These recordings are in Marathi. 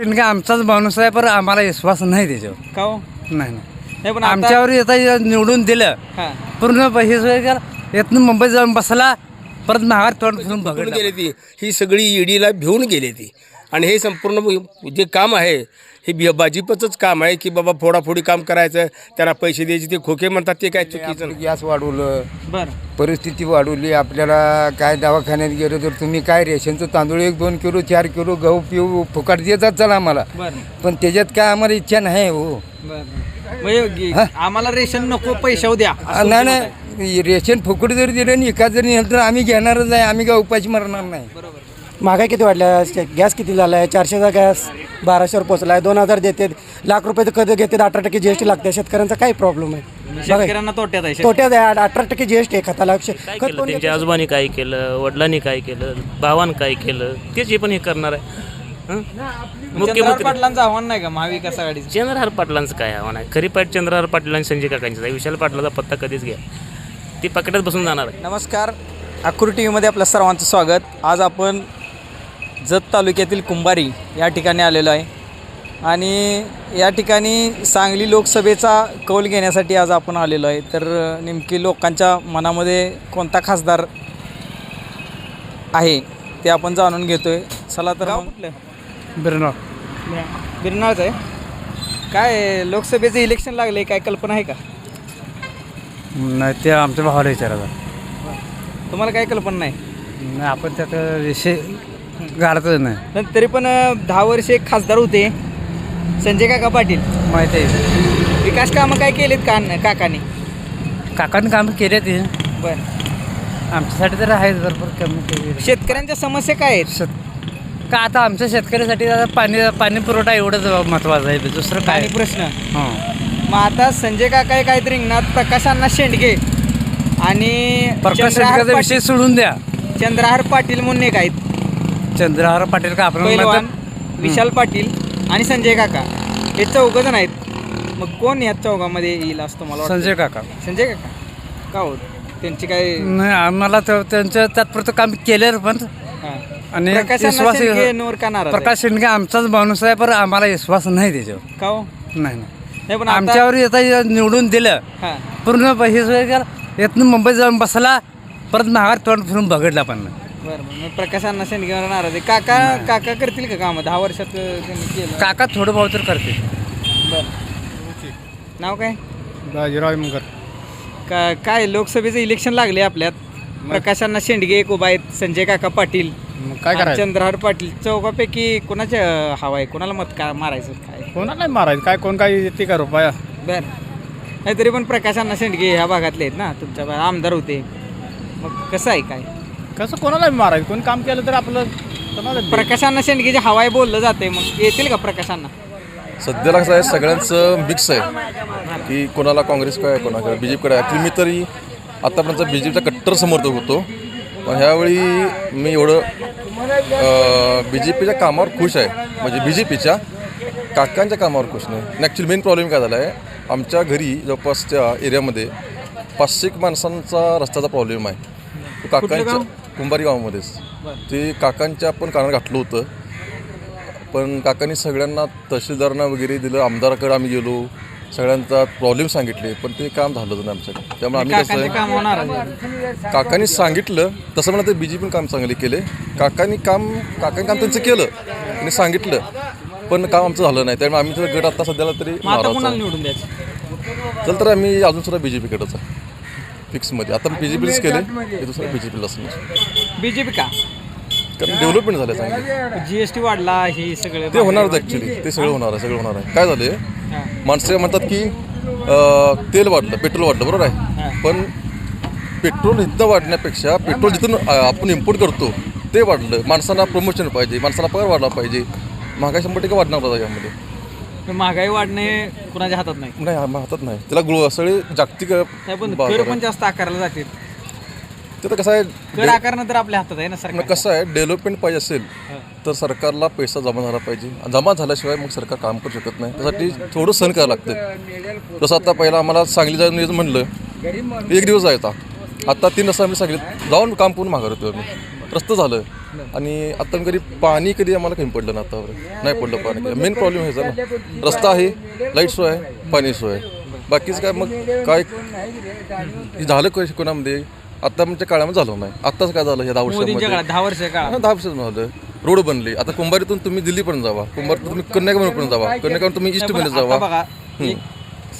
शिंदे आमचाच माणूस आहे पण आम्हाला विश्वास नाही त्याच्यावर. का हो? नाही नाही. नाही पण आता आमच्यावर येता निवडून दिलं. हा. पूर्ण पैसे सोय केला. येथून मुंबईत जाऊन बसला परत महागात तोंड फिरून बघितलं गेली ती? ही सगळी ईडीला भिवून गेली ती. आणि हे संपूर्ण जे काम आहे हे बी- भाजपचंच काम आहे की बाबा फोडाफोडी काम करायचं त्यांना पैसे द्यायचे ते खोके म्हणतात ते काय चुकीचं. गॅस वाढवलं बर. परिस्थिती वाढवली आपल्याला काय दवाखान्यात गेलो तर तुम्ही काय रेशनचं तांदूळ एक दोन किलो चार किलो गहू पिऊ फुकट देतात चला आम्हाला. पण त्याच्यात काय आम्हाला इच्छा नाही हो. म्हणजे आम्हाला रेशन नको पैशाव द्या. नाही नाही. रेशन फुकट जरी दिलं आणि एका जरी नेलं तर आम्ही घेणारच आहे आम्ही काय उपाशी मरणार नाही. बरोबर. महागाई किती वाढल्या? गॅस किती झाला आहे चारशेचा गॅस बाराशेवर पोचला आहे दोन हजार देते लाख रुपये तर कधी घेते अठरा टक्के जीएसटी लागते. शेतकऱ्यांचा काय प्रॉब्लेम आहे. शेतकऱ्यांना तोट्यात आहे. तोट्यात आहे. अठरा टक्के जीएसटी आहे खताला. काय खत केलं? कोण त्यांच्या आजोबांनी काय केलं? वडिलांनी काय केलं? भावानं काय केलं? तेच हे पण हे करणार आहे. हं? चंद्रहार मुख्यमंत्री पाटलांचं आव्हान नाही का? महाविकास आघाडीचं? चंद्रहार पाटलांचं काय आव्हान आहे? खरी पाट चंद्रहार पाटील आणि संजय काकांचं आहे. विशाल पाटलाचा पत्ता कधीच घ्या. ती पकड्यात बसून जाणार आहे. नमस्कार. अक्रूर टी व्हीमध्ये आपल्या सर्वांचं स्वागत. आज आपण जत तालुक्यातील कुंभारी या ठिकाणी आलेलो आहे. आणि या ठिकाणी सांगली लोकसभेचा कौल घेण्यासाठी आज आपण आलेलो आहे. तर नेमकी लोकांच्या मनामध्ये कोणता खासदार आहे ते आपण जाणून घेतोय. चला तर कुठलं? बिरनाव बिरनाळच आहे? काय लोकसभेचं इलेक्शन लागले काय कल्पना आहे का? नाही ते आमच्या भावाला विचारायचं. तुम्हाला काय कल्पना नाही? नाही आपण त्यात विषय गाडतच नाही पण तरी पण अ, दहा वर्षे खासदार होते. संजय काका पाटील. माहिती आहे. विकास कामं काय केलेत का काकाने? काकांनी कामं केले ते बर. आमच्यासाठी तर आहेच भरपूर कमी केली शेतकऱ्यांच्या समस्या काय आहेत? शेत का आता आमच्या शेतकऱ्यासाठी आता पाणी पाणी पुरवठा एवढंच महत्त्वाचं आहे. दुसरं काय? आणि प्रश्न. हां. मग आता संजय काका हे काहीतरी रिंगणात प्रकाश अण्णा शेंडगे. आणि प्रकाश चंद्रहार विषय सोडून द्या. चंद्रहार पाटील म्हणून एक आहेत. चंद्रहार पाटील का? आपण पैलवान म्हणतात- विशाल पाटील आणि संजय काका. हे चौघ जण आहेत. मग कोण या चौघामध्ये येईल असं तुम्हाला वाटतं? संजय काका. संजय काका. का हो? त्यांची काय नाही आम्हाला तर त्यांचं तात्पुरतं काम केलं पण. हा. आणि प्रकाश विश्वास का नाराज आहे? प्रकाश शिंदे आमचाच माणूस आहे पण आम्हाला विश्वास नाही त्याच्यावर. का हो? नाही नाही. नाही पण आमच्यावर येता निवडून दिलं. हा. पूर्ण पैसे सोय केला येथून मुंबईत जाऊन बसला परत महागात तोंड फिरून बघितला पण. नाही. बरं बरं. मग प्रकाश अण्णा शेंडगेवर नाराज आहे. काका काका करतील का कामं? दहा वर्षात अं, त्यांनी केलं. काका थोडं भाव तर करते बरं. नाव काय? बाजीराव मगर का काय लोकसभेचं इलेक्शन लागले आपल्यात. प्रकाश अण्णा शेंडगे एक उभा आहेत. संजय काका पाटील. काय आणि चंद्रहार पाटील. चौकापैकी कोणाच्या हवा आहे? कोणाला मत का मारायचं? काय? कोणाला नाही मारायचं? काय कोण काय येते का रुपया बरं. नाहीतरी पण प्रकाश अण्णा शेंडगे ह्या भागातले आहेत ना तुमच्या आमदार होते. मग कसं आहे काय? कसं कोणाला मारायचं? कोण काम केलं तर आपलं कोणाला प्रकाश अण्णा शेंडगे जे हवाय बोललं जाते मग येतील का प्रकाश अण्णा सध्याला कसं आहे सगळ्यांचं मिक्स आहे की कोणाला काँग्रेस काय कोणाकडे बी जे पीकडे ॲक्च्युली मी तरी आतापर्यंत बी जे पीचा कट्टर समर्थक होतो. पण ह्यावेळी मी एवढं बी जे पीच्या कामावर खुश आहे. म्हणजे बी जे पीच्या काकांच्या कामावर खुश नाही. आणि ॲक्च्युली मेन प्रॉब्लेम काय झाला आहे आमच्या घरी जवळपासच्या एरियामध्ये पाचशे एक माणसांचा रस्त्याचा प्रॉब्लेम आहे. तो काकांच्या कुंभारी गावामध्येच ते काकांच्या पण कानात घातलं होतं. पण काकांनी सगळ्यांना तहसीलदारांना वगैरे दिलं आमदाराकडे आम्ही गेलो. सगळ्यांचा प्रॉब्लेम सांगितले पण ते काम झालं नाही आमच्याकडे त्यामुळे आम्ही कसं. काकांनी सांगितलं तसं म्हणा ते बी जे पीने काम चांगले केले. काकांनी काम काकांनी काम त्यांचं केलं आणि सांगितलं पण काम आमचं झालं नाही. त्यामुळे आम्ही तर गट आता सध्याला तरी चल तर आम्ही अजून सुद्धा बी जे पीकडेच आहे. फिक्समध्ये आता बी जे पीच केले दुसरं बी जे पीला बीजेपी का? कारण डेव्हलपमेंट झालं चांगली. जीएसटी वाढला हे सगळे ते होणारच ॲक्च्युली ते सगळं होणार आहे सगळं होणार आहे. काय झालं. माणसं म्हणतात की अं, तेल वाढलं पेट्रोल वाढलं बरोबर आहे. पण पेट्रोल इथं वाढण्यापेक्षा पेट्रोल जिथून अं, आपण इम्पोर्ट करतो ते वाढलं. माणसाला प्रमोशन पाहिजे माणसाला पगार वाढला पाहिजे. महागाई शंभर टक्के वाढणार होता यामध्ये. महागाई वाढणे कुणाच्या हातात नाही. नाही हातात नाही. त्याला ग्लो सगळे जागतिक नाही पण कर जास्त आकारला जाते ते तर कसं आहे कर आकारणं तर आपल्या हातात आहे ना सरकार कसं आहे डेव्हलपमेंट पाहिजे असेल तर सरकारला पैसा जमा झाला पाहिजे. जमा झाल्याशिवाय मग सरकार काम करू शकत नाही. त्यासाठी थोडं सहन करावं लागतं. जसं आता पहिला आम्हाला सांगली जाऊन यायचं म्हणलं एक दिवस जायचा. आता तीन वाजता आम्ही सांगलीत जाऊन काम पूर्ण माघार होतो आम्ही. रस्तं झालं. आणि आता कधी पाणी कधी आम्हाला कमी पडलं ना आतावर नाही पडलं पाणी मेन प्रॉब्लेम ह्याचा ना. रस्ता आहे लाइट सोय आहे पाणी सोय आहे. बाकीच काय मग काय हे झालं काय कोणामध्ये? आता आमच्या काळामध्ये झालं नाही. आत्ताच काय झालं ह्या दहा वर्षामध्ये? दहा वर्ष हा, दहा वर्षात झालं. रोड बनले. आता कुंभारीतून तुम्ही दिल्लीपर्यंत जावा. कुंभारीतून तुम्ही कन्याकुमारीपर्यंत जावा. कन्याकुमारी तुम्ही आता जावा.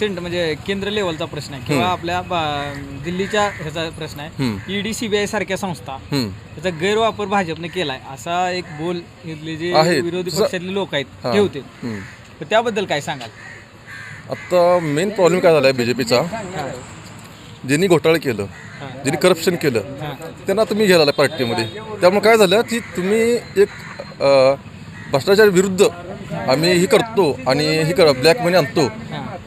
सेंट म्हणजे केंद्र लेवलचा प्रश्न आहे किंवा आपल्या बा- दिल्लीच्या ह्याचा प्रश्न आहे. ईडी सीबीआय सारख्या संस्था. त्याचा गैरवापर भाजपने केलाय. असा एक बोल इथले जे. विरोधी पक्षातले लोक आहेत हा. ते होते. हम्म. तर त्याबद्दल काय सांगाल? आता मेन प्रॉब्लेम काय झाला आहे बी जे पीचा ज्यांनी घोटाळे केलं ज्यांनी करप्शन केलं त्यांना तुम्ही घ्यायला पार्टीमध्ये. त्यामुळे काय झालं की तुम्ही एक अ, भ्रष्टाचार विरुद्ध आम्ही ही करतो आणि ही कर ब्लॅक मनी आणतो.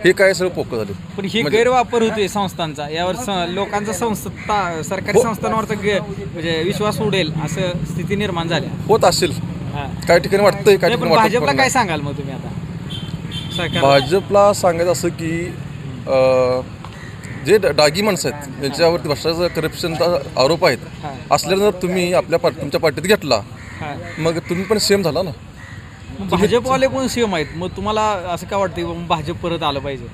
हे काय सगळं पोकं झालं. पण ही गैरवापर होतोय संस्थांचा. यावर स- लोकांचा संस्था सरकारी संस्थांवरचा गे- म्हणजे विश्वास उडेल असं स्थिती निर्माण झाल्या होत असेल. हा. काही ठिकाणी वाटतंय काही नाही, पण ठिकाणी वाटत भाजपला पण काय नाही. सांगाल मग तुम्ही आता? सरकार भाजपला सांगायचं असं की अ, जे ड- डागी माणसं आहेत ज्यांच्यावरती भ्रष्टाचार करप्शनचा आरोप आहेत असल्यानं जर तुम्ही आपल्या पार्ट तुमच्या पार्टीत घेतला हा. मग तुम्ही पण सेम झाला ना. भाजपवाले पण सीएम आहेत? मग तुम्हाला असं काय वाटतं की बाबा भाजप परत आलं पाहिजे?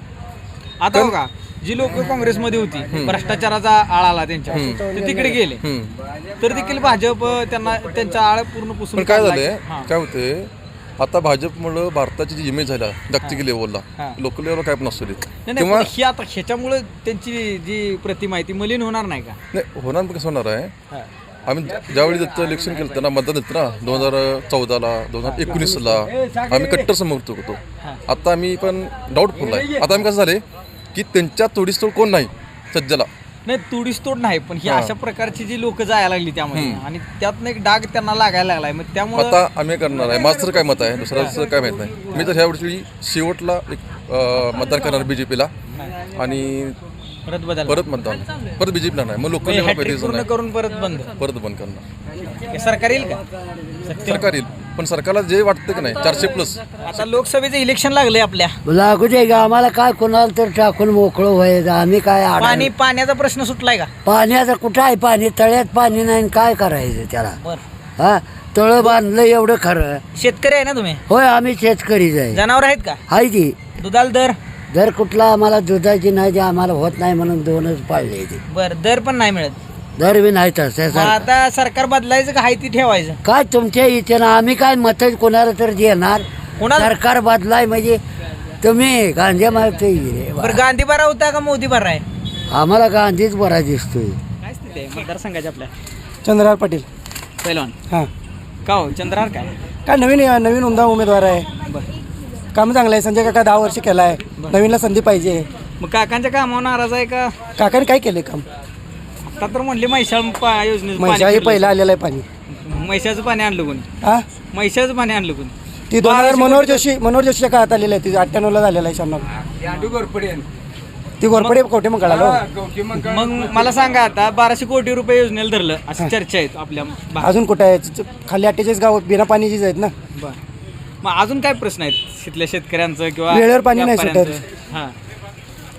आता बघा जी लोक काँग्रेसमध्ये होती भ्रष्टाचाराचा आळ आला त्यांच्या. ते तिकडे गेले. तर देखील भाजप त्यांना त्यांचा आळ पूर्ण पुसून पण काय. झालंय? हा. काय होते आता भाजपमुळं भारताची जी इमेज झाला जागतिक लेवलला. लोकल लेवलला काय पण असू दे नाही, नाही पण ही आता ह्याच्यामुळे त्यांची जी प्रतिमा आहे ती मलिन होणार नाही का? नाही होणार पण कसं होणार आहे? हा. आम्ही ज्यावेळी दत्त इलेक्शन केलं होतं ना मतदान देतं ना. दोन हजार चौदाला दोन हजार एकोणीसला आम्ही कट्टर समर्थक होतो. आता आम्ही पण डाऊटफुल आहे. आता आम्ही कसं झाले की त्यांच्या तोडीस्तोड कोण नाही? सज्जाला. नाही तुडीस तोड नाही पण ही अशा प्रकारची जी लोक जायला लागली त्यामध्ये आणि त्यातनं एक डाग त्यांना लागायला लागलाय. मग त्यामुळे आता आम्ही करणार आहे? माझं काय मत आहे? दुसऱ्याचं काय माहीत नाही. मी तर ह्या वर्षी शेवटला एक मतदान करणार बी जे पीला आणि परत बदल. परत मतदान. परत बी जे पीला नाही. मग लोकल पूर्ण नाही करून परत बंद. परत बंद करणार. हे सरकार येईल का? सरकार येईल. पण सरकारला जे वाटतं की नाही चारशे प्लस आता लोकसभेचं इलेक्शन लागलंय आपल्या. लागू दे का आम्हाला काय कोणाला तर टाकून मोकळं व्हायचं. आम्ही काय आड पाणी पाण्याचा प्रश्न सुटलाय का? पाण्याचं कुठं आहे पाणी? तळ्यात पाणी नाही आणि काय करायचं त्याला? बर. हा? तळं बांधलं एवढं खरं. शेतकरी आहे ना तुम्ही? होय आम्ही शेतकरीच आहे. जनावर आहेत का? हाय की दुधाला दर? जर कुठला आम्हाला दुधाची नाही ते आम्हाला होत नाही म्हणून दोनच पाळले ते. बर दर पण नाही मिळत. दर बी नाही मग आता सरकार बदलायचं का हाय ती ठेवायचं? काय तुमच्या इच्छेनं आम्ही काय मत कोणाला तर देणार? कोणाला? सरकार बदलाय म्हणजे तुम्ही गांधी मारते बरं गांधी बरा होता का मोदी बरा आहे? आम्हाला गांधीच बरा दिसतोय. काय स्थिती आहे? मतदारसंघाच्या आपल्या? चंद्रहार पाटील. पहिलवान हां. का हो? चंद्रहार काय? काय नवीन नवीन उमदा उमेदवार आहे. काम चांगलं आहे. संजय काका दहा वर्ष केला आहे नवीनला संधी पाहिजे. मग काकांच्या कामावर नाराज आहे का? काकाने काय केले काम? आता तर म्हणले म्हैसाळ पा- योजनेचं हे पाणी पहिलं आलेलं आहे पाणी. म्हैसाचं पाणी आणलं कोणी? हा? म्हैसाचं पाणी आणलं कोणी? ती दोन हजार मनोहर जोशी मनोहर जोशीच्या काळात आलेलं आहे. ती अठ्ठ्याण्णवला झालेलं आहे शहाण्णव. ती घोरपडे कोठे मग कळालं मग मला सांगा आता बाराशे कोटी रुपये योजनेला धरलं अशी चर्चा आहेत आपल्या भागात. अजून कुठं आहे? च- खाली अठ्ठेचाळीस गाव बिना पाणीचीच आहेत ना. बरं. मग अजून काय प्रश्न आहेत तिथल्या शेतकऱ्यांचं किंवा वेळेवर पाणी नाही व्यापाऱ्यांचं? हां.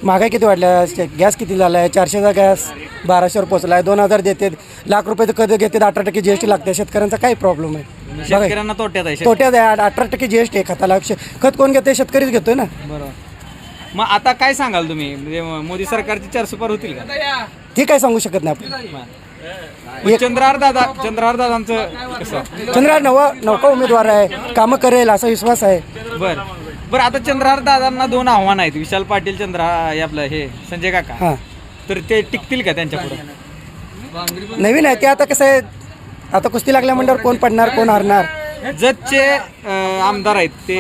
महागाई किती वाढल्या? गॅस किती झाला आहे चारशेचा गॅस बाराशेवर पोचला आहे दोन हजार देतात. लाख रुपये कधी घेतात. अठरा टक्के जीएसटी लागते. शेतकऱ्यांचा काय प्रॉब्लेम आहे बघा. शेतकऱ्यांना तोट्यात आहे शेत- तोट्यात आहे. अठरा टक्के जीएसटी आहे खताला. श- खत कोण घेते शेतकरीच घेतोय ना. बरोबर. मग आता काय सांगाल तुम्ही? म्हणजे मोदी सरकारची चारशे होतील का? ते काय सांगू शकत नाही आपण. मग चंद्रहार दादा चंद्रहार दादांचं कसं? चंद्रा नवा नौका उमेदवार आहे कामं करेल असा विश्वास आहे. बर. बरं आता चंद्रहार दादांना दोन आव्हान आहेत. विशाल पाटील चंद्र हे आपलं हे संजय काका. हां. तर ते टिकतील का त्यांच्या पुढे नवीन आहे ते आता कसं आहे आता कुस्ती लागल्या म्हणल्यावर कोण पडणार कोण हारणार? जतचे अं, आमदार आहेत ते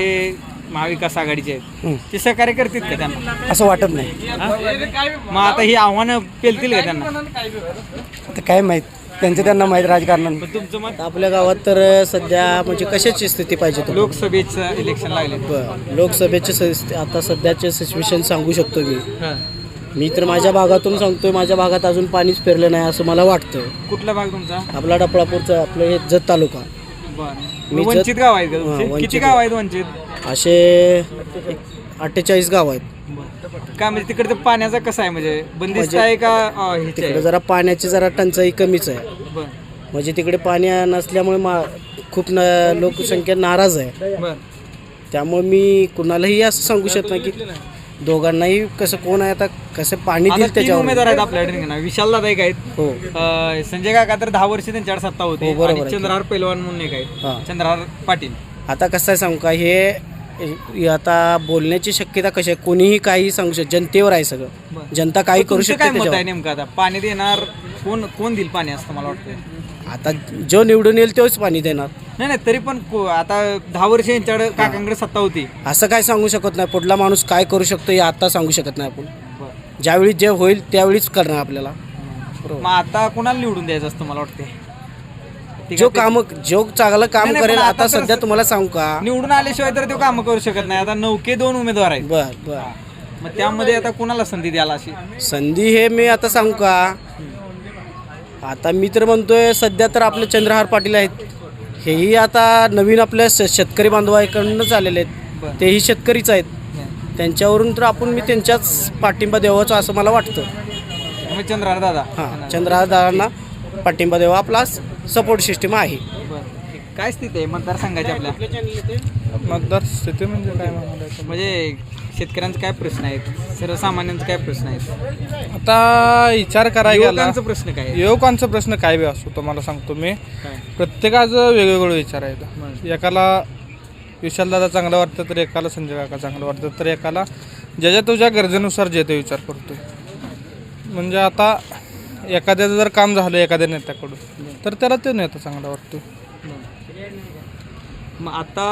महाविकास आघाडीचे आहेत. ते सहकार्य करतील का त्यांना? असं वाटत नाही? मग आता ही आव्हानं पेलतील का त्यांना? आता काय माहीत? त्यांचं त्यांना माहीत राजकारणात पण तुमचं मत? आपल्या गावात तर सध्या म्हणजे कशाची स्थिती पाहिजे? लोकसभेचं इलेक्शन लागले. लोकसभेचे आता सध्याचे सिच्युएशन सांगू शकतो मी मी तर माझ्या भागातून सांगतोय माझ्या भागात अजून पाणीच फिरलं नाही असं मला वाटतं. कुठला भाग तुमचा? आपला डपळापूरचा आपलं हे जत तालुका. बरं. मी जत- वंचित गाव आहेत का हां, तुमचे? वंचित किती गाव. गाव आहेत वंचित? असे अठ्ठेचाळीस गाव आहेत. काय म्हणजे तिकडचं पाण्याचं कसं आहे? म्हणजे बंदिस्त आहे का अं, ह्याचं तिकडे आहे? जरा पाण्याची जरा टंचाई कमीच आहे. बरं. म्हणजे तिकडे पाणी नसल्यामुळे मा खूप न लोकसंख्या नाराज आहे. बर. त्यामुळे मी कुणालाही असं सांगू शकत नाही की दोघांनाही कसं कोण आहे आता कसं पाणी आता देईल तीन त्याच्यावर. उमेदवार आहेत आपल्याकडे रिंगणात. विशाल दादा एक आहेत. हो. अं, संजय काका तर दहा वर्ष त्यांच्याकडे सत्ता होती. हो, बरोबर आणि आहे. चंद्रहार पैलवान म्हणून एक हा. आहेत चंद्रहार पाटील. आता कसं आहे सांगू का हे हे आता बोलण्याची शक्यता कशी आहे? कोणीही काही सांगू शकत जनतेवर आहे सगळं. जनता काही करू तुमचं शकते काय मत आहे नेमकं आता? पाणी देणार कोण कोण देईल पाणी असतं मला वाटतं आता जो निवडून येईल तोच पाणी देणार. नाही नाही तरी पण को- आता दहा वर्ष यांच्याकडे काकांकडे सत्ता होती? असं काय सांगू शकत नाही. पुढला माणूस काय करू शकतो हे आता सांगू शकत नाही आपण. ज्यावेळी जे होईल त्यावेळीच करणार आपल्याला. मग आता कोणाला निवडून द्यायचं असतं मला वाटते जो काम जो चांगलं काम नाही, करेल पण आता आता तर सध्या तुम्हाला सांगू का? निवडून आल्याशिवाय तर ते काम करू शकत नाही. आता नौके दोन उमेदवार आहेत. बर बर. मग त्यामध्ये आता कोणाला संधी द्यायला अशी? संधी हे मी आता सांगू का? आता मी तर म्हणतोय सध्या तर आपले चंद्रहार पाटील आहेत. हेही आता नवीन आपल्या श- शेतकरी बांधवाकडूनच आलेले आहेत. तेही शेतकरीच आहेत. त्यांच्यावरून तर आपण मी त्यांच्याच पाठिंबा द्यावाचा असं मला वाटतं. मग चंद्रहार दादा. हां चंद्रहार दादांना पाठिंबा द्यावा आपला सपोर्ट सिस्टीम आहे. काय स्थिती आहे? मतदारसंघाची आपल्या? मतदार स्थिती म्हणजे काय म्हणाले म्हणजे शेतकऱ्यांचे काय प्रश्न आहेत? सर्वसामान्यांचे काय प्रश्न आहेत? आता विचार करायला युवकांचा प्रश्न काय आहे? युवकांचा प्रश्न काय बी असतो तुम्हाला सांगतो मी. प्रत्येकाचं वेगवेगळं विचार आहेत. एकाला विशालदादा चांगलं वाटतं तर एकाला संजय काका चांगलं वाटतं तर एकाला ज्याच्या तुझ्या गरजेनुसार जे ते विचार करतो म्हणजे आता एखाद्याचं जर काम झालं एखाद्या नेत्याकडून तर त्याला ते नेता चांगला वाटतो मग आता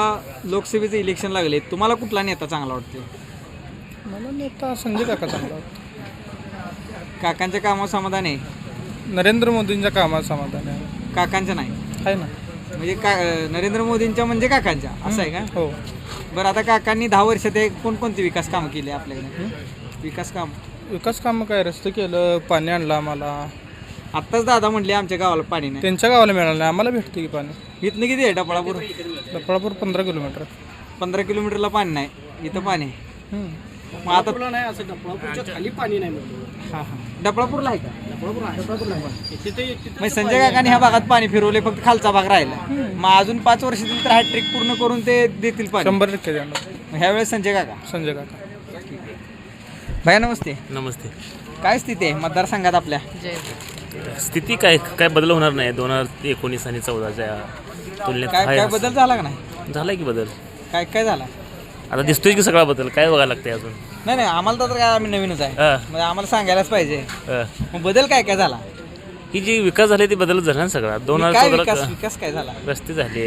लोकसभेचं इलेक्शन लागले तुम्हाला कुठला नेता चांगला वाटतो मला नेता संजय काका चांगला वाटतो. काकांच्या कामावर समाधान आहे? नरेंद्र मोदींच्या कामात समाधान आहे. काकांच्या नाही? आहे ना. म्हणजे का नरेंद्र मोदींच्या म्हणजे काकांच्या असं आहे का? हो. बरं आता काकांनी दहा वर्षात हे कोणकोणते विकास काम केले आपल्याकडे? विकास काम विकास कामं काय? रस्ते केलं पाणी आणलं आम्हाला. आत्ताच दादा म्हटले आमच्या गावाला पाणी नाही. त्यांच्या गावाला मिळालं नाही. आम्हाला भेटते की पाणी. इथनं किती आहे डपळापूर? लपळापूर पंधरा किलोमीटर. पंधरा किलोमीटरला पाणी नाही. इथं पाणी आहे. हम्म. मग आता नाही असं डपळापूरच्या खाली पाणी नाही हा हा. डपळापूरला आहे का? मग संजय काकांनी ह्या भागात पाणी फिरवले फक्त खालचा भाग राहिला. मग अजून पाच वर्ष दिली तर हा ट्रिक पूर्ण करून ते देतील पाणी. शंभर टक्के देणार. मग ह्या वेळेस संजय काका? संजय काका. भया नमस्ते. नमस्ते. काय स्थिती आहे मतदारसंघात आपल्या? स्थिती काय काय बदल होणार नाही. दोन हजार एकोणीस आणि चौदाच्या तुलनेत काय काय. बदल झाला का नाही? झालाय की बदल. काय काय झाला? आता दिसतोय की सगळा बदल काय बघायला लागतंय अजून? नाही नाही आम्हाला तर काय आम्ही नवीनच आहे. हा. म्हणजे आम्हाला सांगायलाच पाहिजे. मग बदल काय काय झाला? ही जी विकास झाले ती बदल झाला ना सगळा दोन हजार काय विकास काय झाला? रस्ते झाले.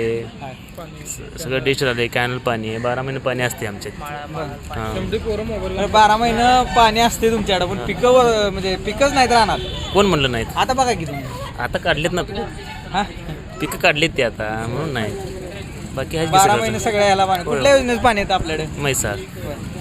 स- सगळं डिश झाले कॅनल पाणी आहे बारा महिने पाणी असते आमच्यात. हां. बरं, बारा महिनं पाणी असते तुमच्याकडे पण पिकं म्हणजे पिकच नाहीत राहणार. कोण म्हणलं नाहीत? आता बघा की तुम्ही. आता काढलेत ना हा. पिकं काढलेत ते आता म्हणून नाही बाकी बारा महिने सगळ्या याला पाणी. कुठल्या योजनेत पाणी येतं आपल्याकडे? म्हैसाळ.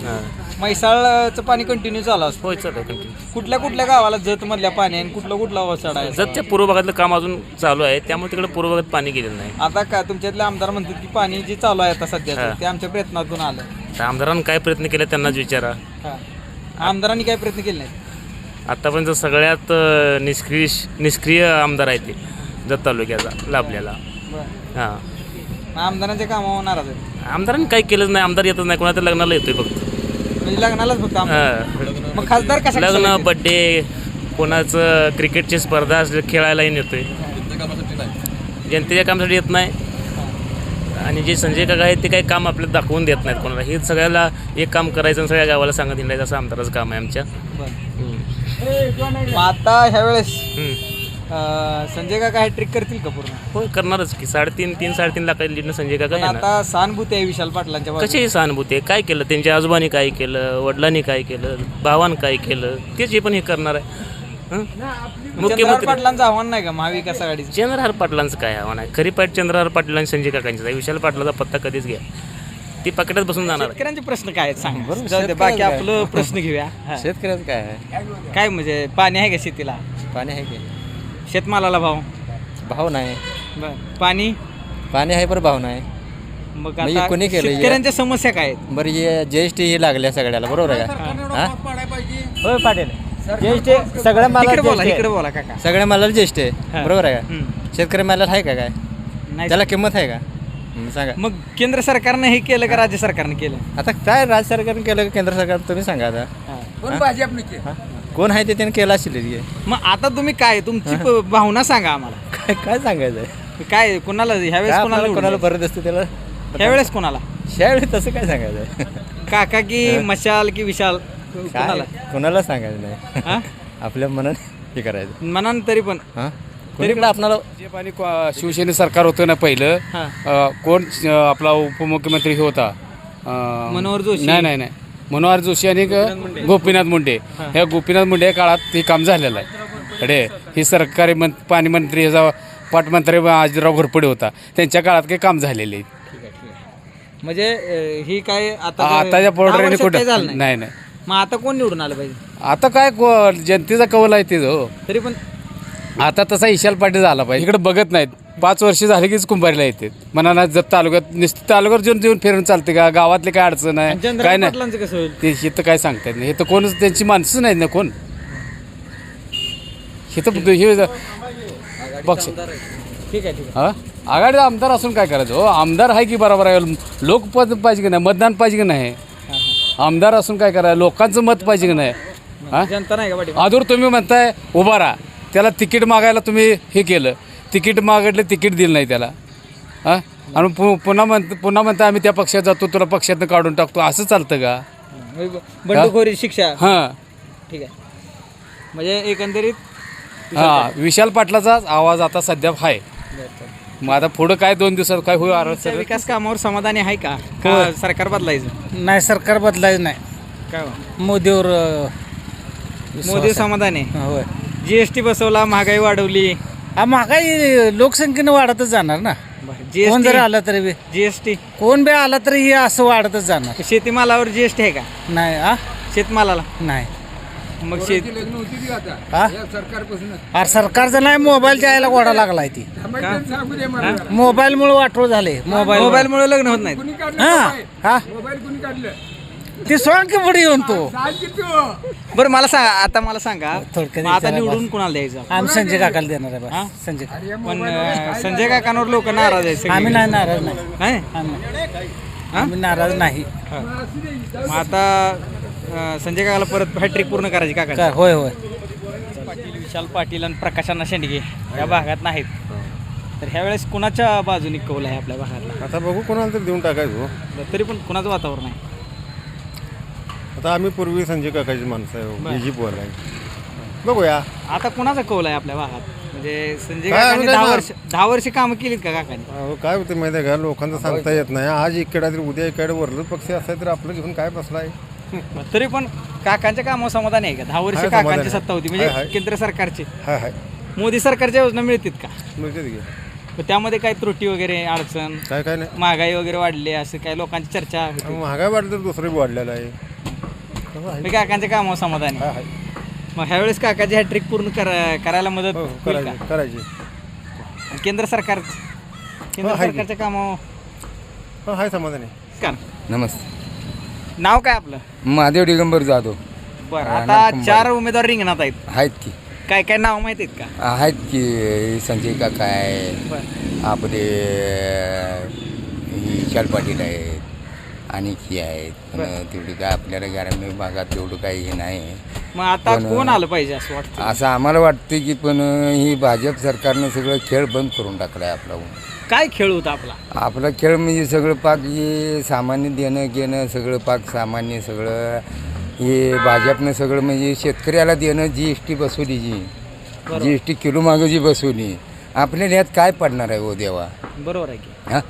हां. म्हैसाळचं पाणी कंटिन्यू चालू असतं. होय चालू कंटिन्यू कुठल्या कुठल्या गावाला जत मधल्या पाणी आणि कुठलं कुठला वसाड आहे? जतच्या पूर्व भागातलं काम अजून चालू आहे. त्यामुळे तिकडे पूर्व भागात पाणी गेलेलं नाही. आता का तुमच्यातले आमदार म्हणतात की पाणी जे चालू आहे आता सध्या. ते आमच्या प्रयत्नातून आलं. तर आमदारांनी काय प्रयत्न केले त्यांनाच विचारा. हा. आमदारांनी काय प्रयत्न केले नाहीत? आतापर्यंत सगळ्यात अ, निष्क्रिय निष्क्रिय आमदार आहे ते जत तालुक्याचा लाभलेला. बरं. हां. मग आमदारांच्या कामावर नाराज आहे आमदारांनी काही केलंच नाही. आमदार येतच नाही. कोणाच्या लग्नाला येतोय फक्त. म्हणजे लग्नालाच फक्त आमदार. हां. मग खासदार कशा लग्न बड्डे कोणाचं क्रिकेटची स्पर्धा असली खेळायलाही नेतोय जनतेच्या कामासाठी येत नाही आणि जे संजय काका आहेत ते काही काम आपल्याला दाखवून देत नाहीत कोणाला हे सगळ्याला एक काम करायचं आणि सगळ्या गावाला सांगत हिंडायचं असं आमदाराचं काम आहे आमच्या हम्म. मग आता ह्या वेळेस हम्म. अं, संजय काका हे ट्रिक करतील का पूर्ण? होय करणारच की. साडेतीन तीन साडेतीन लाखाची लीडनं संजय काका पण येणार आता सहानुभूती आहे विशाल पाटलांच्या बाजूने. सहानुभूती आहे? काय केलं? त्यांच्या आजोबांनी काय केलं? वडिलांनी काय केलं? भावानं काय केलं? तेच हे पण हे करणार आहे. हं? मुख्यमंत्री पाटलांचं आव्हान नाही का? महाविकास आघाडीचं? चंद्रहार पाटलांचं काय आव्हान आहे? खरी पाठ चंद्रहार पाटील आणि संजय काकांचं आहे. विशाल पाटलाचा पत्ता कधीच घ्या. ती पकड्यात बसून जाणार आहे. शेतकऱ्यांचे प्रश्न काय आहेत सांग? जाऊ दे, बाकी आपलं प्रश्न घेऊया. हा. शेतकऱ्याचं काय आहे? काय म्हणजे पाणी आहे का शेतीला? पाणी आहे की? शेतमालाला भाव? भाव नाही. बर. पाणी? पाणी आहे बरं भाव नाही. मग म्हणजे आता कोणी केलं हे? शेतकऱ्यांच्या समस्या काय आहेत? बरं हे जी एस टी ही लागल्या सगळ्याला बरोबर आहे का? हां? होय पाटील. ज्येष्ठ सगळ्या मालाला इकडे बोला इकडे आहे. बोला काका. सगळ्या मालाला हा. आहे बरोबर आहे हम्म. का शेतकरी मालाला आहे का काय? नाही त्याला किंमत आहे का? सांगा. मग केंद्र सरकारनं हे केलं का राज्य सरकारनं केलं? आता काय राज्य सरकारने केलं का केंद्र सरकार तुम्ही सांगा आता. पण भाजपने केलं. हा? कोण आहे ते त्याने केलं असेल हे. मग आता तुम्ही काय तुमची प- भावना सांगा आम्हाला काय काय सांगायचं आहे? काय कोणाला ह्यावेळेस काय कोणाला आपल्याला कोणाला बरं असतं त्याला ह्यावेळेस कोणाला त्यावेळी तसं काय सांगायचं आहे? काका की मशाल की विशाल काय कोणाला कोणाला सांगायचं नाही हा? आपल्या मनात हे करायचं मनान तरी पण हां कोणीकडे आपणाला भाजप आणि को- शिवसेने सरकार होतं ना पहिलं हा. अ, कोण अ, आपला उपमुख्यमंत्री हे होता अ, मनोहर जोशी. नाही नाही नाही मनोहर जोशी आणि गोपीनाथ मुंडे. ह्या गोपीनाथ मुंडे या काळात हे काम झालेलं आहे. अरे ही सरकारी मं पाणी मंत्री ह्याचा पाटमंत्री आजीराव घोरपडे होता. त्यांच्या काळात काही काम झालेले आहे. म्हणजे ही काय आता आताच्या वर्षात कुठं? नाही. नाही मग आता कोण निवडून आलं पाहिजे? आता काय को- जनतेचा कौल आहे ते हो. तरी पण आता तसा इशाल पाटील झाला पाहिजे. इकडे बघत नाहीत. पाच वर्ष झाले कीच कुंभारीला येते. मनाला जत तालुक्यात नुसतं तालुक्यावर जेवून जेवून फिरून चालते का? गावातले काय अडचण आहे? काय नाही. कसं होईल? ते हे तर काय सांगता येत नाही. हे तर कोणच त्यांची माणसंच नाहीत ना कोण? हे तर हे पक्ष ठीक आहे ठीक हा? आघाडीचा आमदार असून काय करायचं? हो आमदार आहे की बरोबर आहे. लोकपद पाहिजे की नाही? मतदान पाहिजे की नाही? आमदार असून काय करायचं? लोकांचं मत पाहिजे की नाही? जनता नाही का पाठी आदूर तुम्ही म्हणताय उभा राहा. त्याला तिकीट मागायला तुम्ही हे केलं. तिकीट मागितलं तिकीट दिलं नाही त्याला. हां? आणि पु पुन्हा म्हणत पुन्हा म्हणता आम्ही त्या पक्षात जातो तुला पक्षातनं काढून टाकतो. असं चालतं का? बंडखोरी शिक्षा. हां. ठीक आहे. म्हणजे एकंदरीत हां विशाल पाटलाचाच आवाज आता सध्या आहे मग आता पुढं काय दोन दिवसात काय होईल विकास कामावर समाधानी आहे का? का सरकार बदलायचं? नाही सरकार बदलायचं नाही. काय हो? मोदीवर मोदी समाधानी आहे? होय. जीएसटी बसवला महागाई वाढवली महागाई लोकसंख्येनं वाढतच जाणार ना. कोण जरी आलं तरी बी. जीएसटी कोण बी आला तरी हे असं वाढतच जाणार. शेतीमालावर जीएसटी आहे का? नाही आ? शेतमालाला. नाही. मग शेत हा अरे सरकारचं नाही मोबाईलच्या यायला घोडा लागलाय ती. मोबाईलमुळे वाटोळ झाले मोबाईल मोबाईल मुळे लग्न होत नाहीत. हा हा? ते सॉंग की पुढे येऊन तो. बरं मला सांगा आता मला सांगा. थोडक्यात मग आता विचारा निवडून. कुणाला द्यायचं? आम्ही संजय काकाला देणार आहे हा? संजय काका. पण अं, संजय काकांवर लोक नाराज आहेत सगळे. आम्ही नाही नाराज नाही. नाही? आम्ही आम्ही नाराज नाही. मग आता अं, संजय काकाला परत हॅट्रिक पूर्ण करायची काका काय होय होय. पाटील विशाल पाटील आणि प्रकाशांना शेंडगे या भागात नाहीत. तर ह्या वेळेस कुणाच्या बाजूने कौल आहे आपल्या भागातला? आता बघू कोणाला तरी देऊन टाकायचो बरं, तरी पण कुणाचं वातावरण आहे? आता आम्ही पूर्वी संजय काकाची माणसं आहे बरं. बीजी पोर आहे बघूया. आता कुणाचा कौल आहे आपल्या भागात? म्हणजे संजय काय काकांनी होतंय दहा? वर्ष दहा वर्ष कामं केलीत का काकांनी? अहो, काय होतं माहिती आहे का? लोकांचं सांगता येत नाही. आज इकडे तरी उद्या इकडे वरलं पक्ष असाय तर आपलं घेऊन काय बसलाय? तरी पण काकांच्या कामावर समाधान आहे का? दहा वर्ष आहे समाधान काकांची आहे. सत्ता होती. आहे, म्हणजे आहे. केंद्र सरकारची. हाय हाय मोदी सरकारच्या योजना मिळतील का? मिळते की. त्यामध्ये काय त्रुटी वगैरे अडचण? काय काय नाही. महागाई वगैरे वाढली असं काय लोकांची चर्चा होती? महागाई वाढली तर दुसरं बी वाढलेलं आहे? मी काकांच्या कामावर समाधान. आहे मग ह्यावेळेस काकाची हॅट्रिक पूर्ण करा- करायला मदत हो, होईल का? करायची. करायची आणि केंद्र सरकार केंद्र हो, आहे की. सरकारच्या कामावर. हो हाय समाधान. आहे का नमस्ते. नाव काय आपलं? महादेव दिगंबर जाधव. बरं आता. चार उमेदवार रिंगणात आहेत. आहेत की. काय काय नाव माहिती आहेत का आहेत की संजय काका आहे. बरं. आपले विशाल पाटील आहेत. आणि ही आहेत. पण तेवढी काय आपल्याला ग्रामीण भागात तेवढं काही हे नाही. मग आता पण- कोण आलं पाहिजे असं वाटतं? असं आम्हाला वाटतं की पण ही भाजप सरकारनं सगळं खेळ बंद करून टाकला आहे आपला काय खेळ होता आपला? आपला खेळ म्हणजे सगळं पाक हे सामान्य देणं घेणं सगळं पाक सामान्य सगळं. हे भाजपनं सगळं म्हणजे शेतकऱ्याला देणं जी एस टी बसवली जी जी एस टी किलो मागं जी बसवली. आपल्याला यात काय पडणार आहे हो देवा? बरोबर आहे की. हा?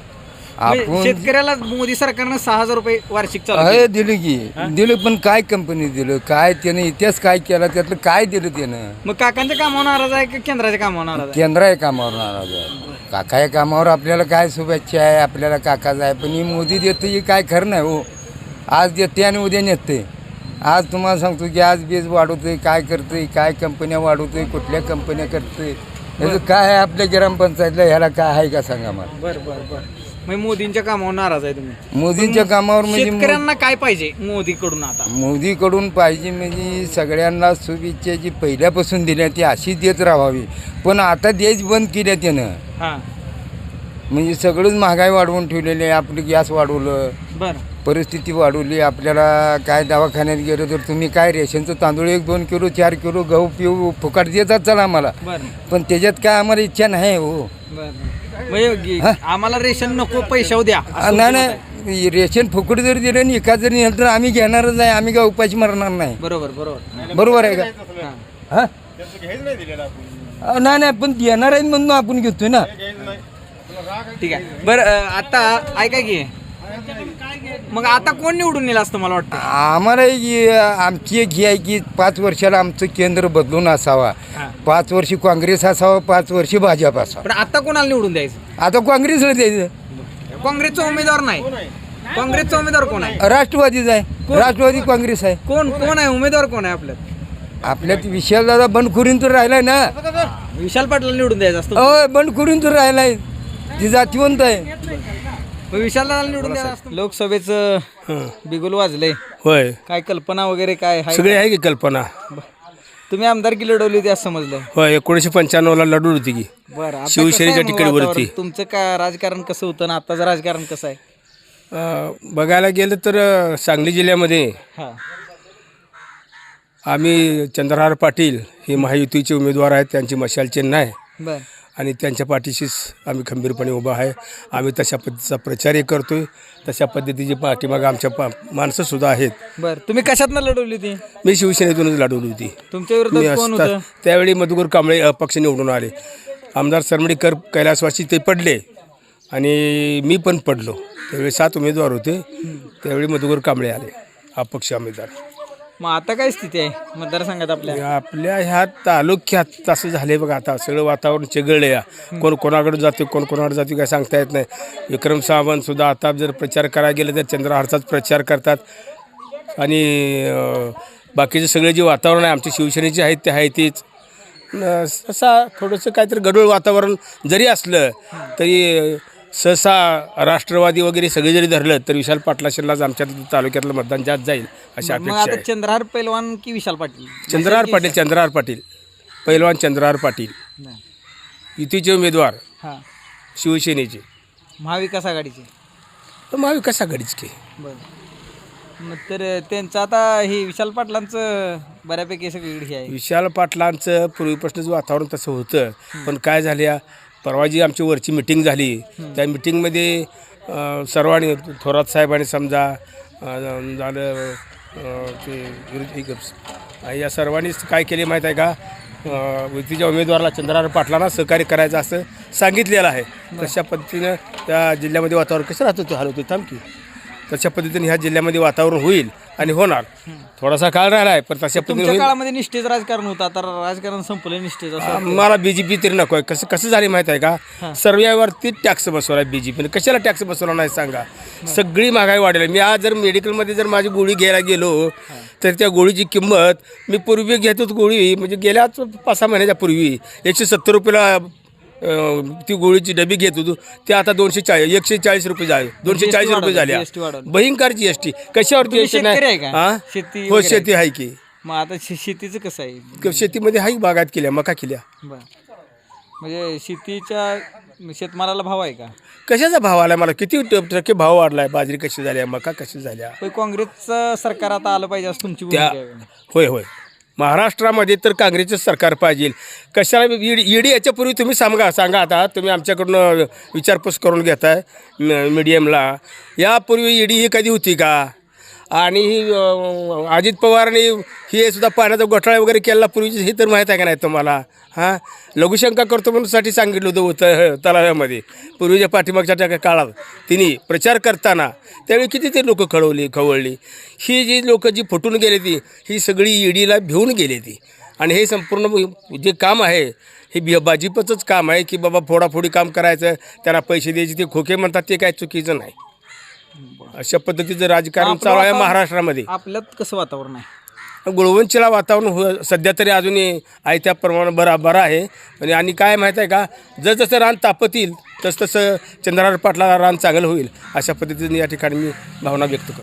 म्हणजे आपण शेतकऱ्याला मोदी सरकारनं सहा हजार रुपये वार्षिक चालू. दिलं की. दिलं पण काय कंपनी दिलं? काय त्यानं इतिहास काय केला? त्यातलं काय दिलं त्यानं? मग काकांच्या कामावर नाराज आहे की केंद्राच्या कामावर नाराज आहे? केंद्र आहे कामावर नाराज आहे. काका या कामावर आपल्याला काय शुभेच्छा आहे? आपल्याला काकाच आहे. पण ही मोदी देतं ही काय खरं नाही हो. आज देते आणि उद्या नेते. आज तुम्हाला सांगतो की आज बीज वाढवतोय काय करतोय काय कंपन्या वाढवतोय कुठल्या कंपन्या करतोय. याचं काय आहे आपल्या ग्रामपंचायतला ह्याला काय आहे का सांगा मला? बरं बरं बरं. म्हणजे मोदींच्या कामावर नाराज आहे तुम्ही. मोदींच्या कामावर म्हणजे मो- शेतकऱ्यांना काय पाहिजे मोदीकडून आता? मोदीकडून पाहिजे म्हणजे सगळ्यांना शुभेच्छा जी पहिल्यापासून दिल्या ती अशी देत राहावी. पण आता देश बंद केल्या त्यानं हां. म्हणजे सगळंच महागाई वाढवून ठेवलेली आहे. आपली गॅस वाढवलं. बरं. परिस्थिती वाढवली. आपल्याला काय दवाखान्यात गेलो तर तुम्ही काय रेशनचं तांदूळ एक दोन किलो चार किलो गहू पिऊ फुकट देतात चला आम्हाला. बरं. पण त्याच्यात काय आम्हाला इच्छा नाही हो. बरं. म्हणजे आम्हाला रेशन नको पैशाव द्या. असं नाही. नाही. रेशन फुकट जरी दिलं आणि एका जरी नेलं तर आम्ही घेणारच आहे. आम्ही काय उपाशी मरणार नाही. बरोबर बरोबर. बरोबर आहे का? हां. हा? अहो, नाही नाही पण देणार आहे म्हणून आपण घेतोय ना. ठीक आहे. बरं अं, आता ऐका की मग आता कोण निवडून येईल असतं मला वाटतं आम्हाला ही, आमची एक ही आहे की पाच वर्षाला आमचं केंद्र बदलून असावा. हां. पाच वर्षी काँग्रेस असावा पाच वर्षी भाजप असावा. पण आता कोणाला निवडून द्यायचं? आता काँग्रेसला द्यायचं. काँग्रेसचा उमेदवार नाही. काँग्रेसचा उमेदवार कोण आहे? राष्ट्रवादीच आहे. कोण? राष्ट्रवादी काँग्रेस आहे. कोण? कोण आहे? उमेदवार कोण आहे आपल्यात? आपल्यात विशालदादा बंडखोरीन तर राहिलाय ना. विशाल पाटला निवडून द्यायचं असतं. होय बंडखोरीन तर राहिलाय. ती जातीवंत आहे. निवडून लोकसभेचं बिगुल वाजलंय. होय. काय कल्पना वगैरे काय आहे? सगळी आहे की कल्पना. तुम्ही आमदारकी लढवली होती असं समजलं होय एकोणीसशे पंच्याण्णवला लढू होती की. बरं आता शिवसेनेच्या कसं आहे मग तिकीटवरती. वातावरण? तुमचं का राजकारण कसं होतं ना आताचं राजकारण कसं आहे? अं, बघायला गेलं तर अं, सांगली जिल्ह्यामध्ये हा. आम्ही चंद्रहार पाटील हे महायुतीचे उमेदवार आहेत त्यांची मशाल चिन्ह आहे. बर. आणि त्यांच्या पाठीशीच आम्ही खंबीरपणे उभा आहे. आम्ही तशा पद्धतीचा प्रचारही करतोय. तशा पद्धतीची पाठीमागं आमच्या पा माणसंसुद्धा आहेत. बर तुम्ही कशातनं लढवली होती? मी शिवसेनेतूनच लढवली होती. तुमच्या मी विरोधात कोण असता- होतं? त्यावेळी मधुकर कांबळे अपक्ष निवडून आले. आमदार सरमडीकर कैलासवासी ते पडले. आणि मी पण पडलो. त्यावेळी सात उमेदवार होते. त्यावेळी मधुकर कांबळे आले. अपक्ष उमेदवार मग आता काय स्थिती आहे मतदारसंघात आपल्या? आपल्या ह्या तालुक्यात तसं झाले बघा आता. सगळं वातावरण चिगळले या. कोण कोणाकडे जाते कोण कोणाकडे जाते काय सांगता येत नाही. विक्रम सावंत सुद्धा आता जर प्रचार करायला गेलं तर चंद्रहारचाच प्रचार करतात. आणि अं, बाकीचे सगळे जे वातावरण आहे आमचे शिवसेनेचे आहेत ते आहे तीच. असा थोडंसं काहीतरी गडूळ वातावरण जरी असलं तरी सहसा राष्ट्रवादी वगैरे सगळे जरी धरलं तर विशाल पाटला शिल्लाच आमच्या तालुक्यातलं मतदान जास्त जाईल अशी मग अपेक्षा आता आहे. चंद्रहार पैलवान की विशाल पाटील? चंद्रहार पाटील चंद्रहार पाटील. पैलवान चंद्रहार पाटील. युतीचे उमेदवार हां. शिवसेनेचे. महाविकास आघाडीचे? तर महाविकास आघाडीच की बरं. मग तर त्यांचं आता हे विशाल पाटलांचं बऱ्यापैकी सगळीकडे हे आहे. विशाल पाटलांचं पूर्वीपासूनच वातावरण तसं होतं. पण काय झालं या परवा जी आमची वरची मिटिंग झाली त्या मिटिंगमध्ये सर्वांनी थोरात साहेबांनी समजा झालं ते. या सर्वांनीच काय केले माहीत आहे का? युतीच्या उमेदवाराला चंद्रहार पाटलांना सहकार्य करायचं असं सांगितलेलं आहे. तशा पद्धतीनं त्या जिल्ह्यामध्ये वातावरण कसं राहतं ते हलवतो थांब की. तशा पद्धतीने ह्या जिल्ह्यामध्ये वातावरण होईल. आणि होणार. थोडासा काळ राहिला आहे पण तशा पद्धतीने तुमच्या होईल. काळामध्ये निष्ठेच राजकारण होतं आता राजकारण संपलं निष्ठेच असं. मला बीजेपी तरी नको आहे. कसं कसं झाले माहीत आहे का? सर्व्यावरती टॅक्स बसवला बीजेपीने कशाला टॅक्स बसवला नाही सांगा? सगळी महागाई वाढेल. मी आज जर मेडिकलमध्ये जर माझी गोळी घ्यायला गेलो तर त्या गोळीची किंमत मी पूर्वी घेत होतो गोळी म्हणजे गेल्या पाच सहा महिन्याच्या पूर्वी एकशे सत्तर रुपयाला ती गोळीची डबी घेत होतो. ते आता दोनशे चाळीस एकशे चाळीस रुपये झाले. दोनशे चाळीस रुपये झाल्या वाढवलं. भयंकर जीएसटी कशावर तुम्ही जीएसटी शेतकरी आहे नाही का? हा? शेती हो शेती आहे की. मग आता शे- शेतीचं कसं आहे? शेतीमध्ये हाही बागायत केल्या मका केल्या. बर. म्हणजे शेतीच्या शेतमालाला भाव आहे का? कशाचा भाव आलाय मला? किती ट- टक्के भाव वाढलाय? बाजरी कशी झाली मका कशी झाल्या? पण काँग्रेसचं सरकार आता आलं पाहिजे असं तुमची त्या भूमिका आहे. होय होय. महाराष्ट्रामध्ये तर काँग्रेसचं सरकार पाहिजे. कशाला ईडी ईडी याच्यापूर्वी तुम्ही सांगा सांगा आता. तुम्ही आमच्याकडून विचारपूस करून घेताय मीडियमला. यापूर्वी ईडी ही कधी होती का? आणि ही अजित पवारने हे सुद्धा पाण्याचा घोटाळा वगैरे केला पूर्वीची हे तर माहीत आहे का नाही तुम्हाला? हां? लघुशंका करतो म्हणून साठी सांगितलं होतं होतं तलाव्यामध्ये पूर्वीच्या पाठीमागच्या काळात तिने प्रचार करताना त्यावेळी किती ते लोकं खळवली खवळली. ही जी लोकं जी फुटून गेली ती ही सगळी ईडीला भिवून गेली ती. आणि हे संपूर्ण जे काम आहे हे बी भाजीपचंच काम आहे की बाबा फोडाफोडी काम करायचं त्यांना पैसे द्यायचे ते खोके म्हणतात ते काय चुकीचं नाही. अशा पद्धतीचं राजकारण आपलं चालू आहे वातावरण- महाराष्ट्रामध्ये. आपल्यात कसं वातावरण आहे? गुळवंचीला वातावरण हो सध्या तरी अजूनही आहे त्या प्रमाणे बरा बरं आहे. आणि आणि काय माहीत आहे का? जसजसं रान तापत येईल तसतसं चंद्रहार पाटला रान चांगलं होईल अशा पद्धतीने या ठिकाणी मी भावना व्यक्त करतो.